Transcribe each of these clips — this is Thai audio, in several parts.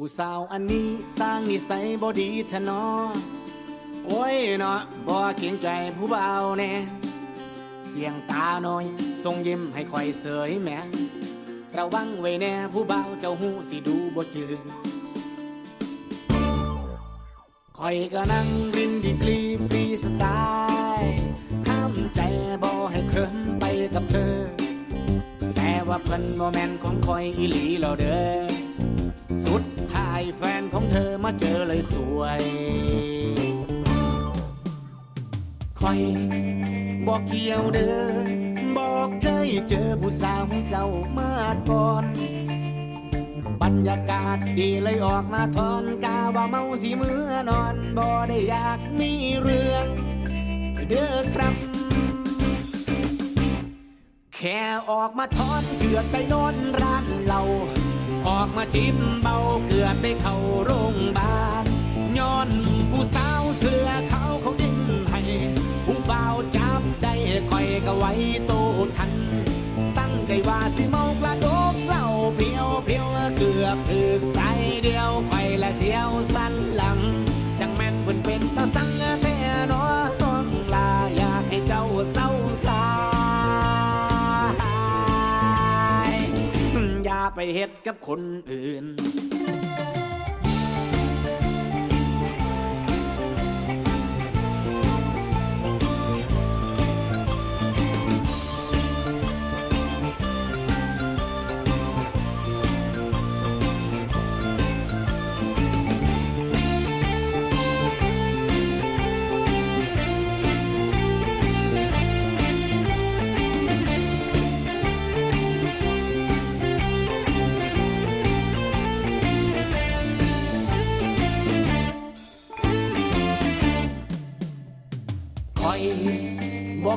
ผู้สาวอันนี้สร้างนิสัยบ่ดีทะนอ โอ้ยเนาะบ่เกรงใจผู้เบาแน่เสียงตาน้อยส่งยิ้มให้คอยเสยแหม่ระวังไว้แน่ผู้เบาเจ้าหูสิดูบ่จือคอยก็นั่งรินดีกรีฟรีสไตล์ห้ามใจบ่ให้เคลิ้มไปกับเธอ แต่ว่าเพิ่นบ่แม่นของคอยอีหลีแล้วเด้อ แฟนของเธอมาเจอเลยสวยคอยบอกเกี่ยวเด้อบอกเคยเจอผู้สาวเจ้ามาก่อน บรรยากาศดีเลยออกมาทอนกาว่าเมาสีมือนอนบ่ได้อยากมีเรื่อง เด้อครับ แค่ออกมาทอนเกือบไปนอนร้านเรา ออกมาจิ้มเบาเกือบได้เข้าโรงพยาบาลย้อนผู้สาวเสื้อเขาเขาดิ้นให้ผู้บ่าวจับได้คอยก็ไว้โตทัน ตั้งใจว่าสิเมากระโดกเหล่าเพียวเพียวเกือบถึกใส่เดียวคอยละเสียว ไปเฮ็ดกับคนอื่น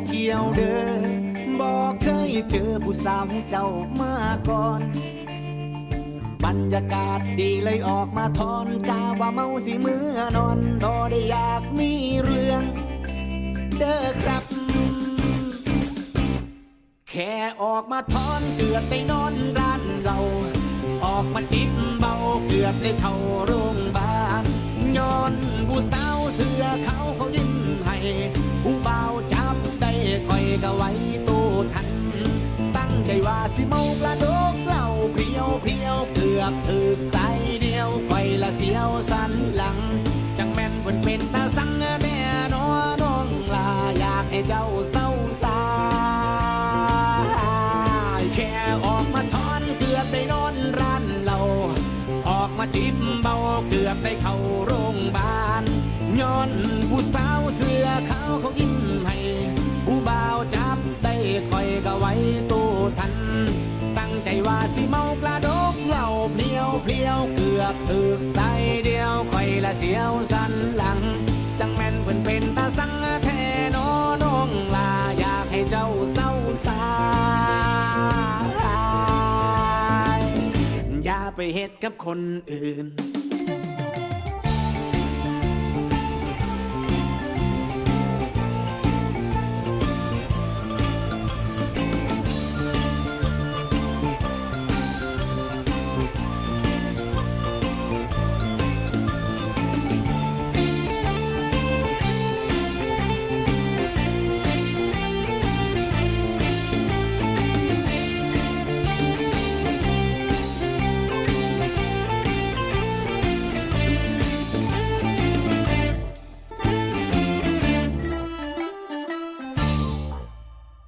เกี่ยวเด้อบอกเคยเจอผู้สาวเจ้ามาก่อน บรรยากาศดีเลยออกมาทอนกาว่าเมาสิมือนอนดอได้อยากมีเรื่อง เด้อครับ แค่ออกมาทอนเกือบไปนอนร้านเรา ออกมาจิ้มเบาเกือบได้เข้าโรงพยาบาลย้อนผู้สาว ก็ไว้ตู้ทัน ตั้งใจว่าสิเมากระดกเหล่าเพียวเพียวเกือบถึกใสเดียวคอยละเสียวสันหลัง จังแม่นเพิ่นเป็นตาสังแน่นอน้องลาอยากให้เจ้าเศร้าสาแค่ออกมาทอนเกือบได้นอนร้านเราออกมาจิ้มเบาเกือบได้เข้าโรงพยาบาลย้อนผู้สาวเสื้อขาวเขายิ้มให้ คอยก็ไว้ตู้ทัน ตั้งใจว่าสิเมากระดกเหล่าเพลียวเพลียวเกือบถึกใส่เดียวคอยละเสียวสันหลัง จังแม่นเพิ่นเป็นตาสังแทนอน้องลาอยากให้เจ้าเศร้าสายอย่าไปเฮ็ดกับคนอื่น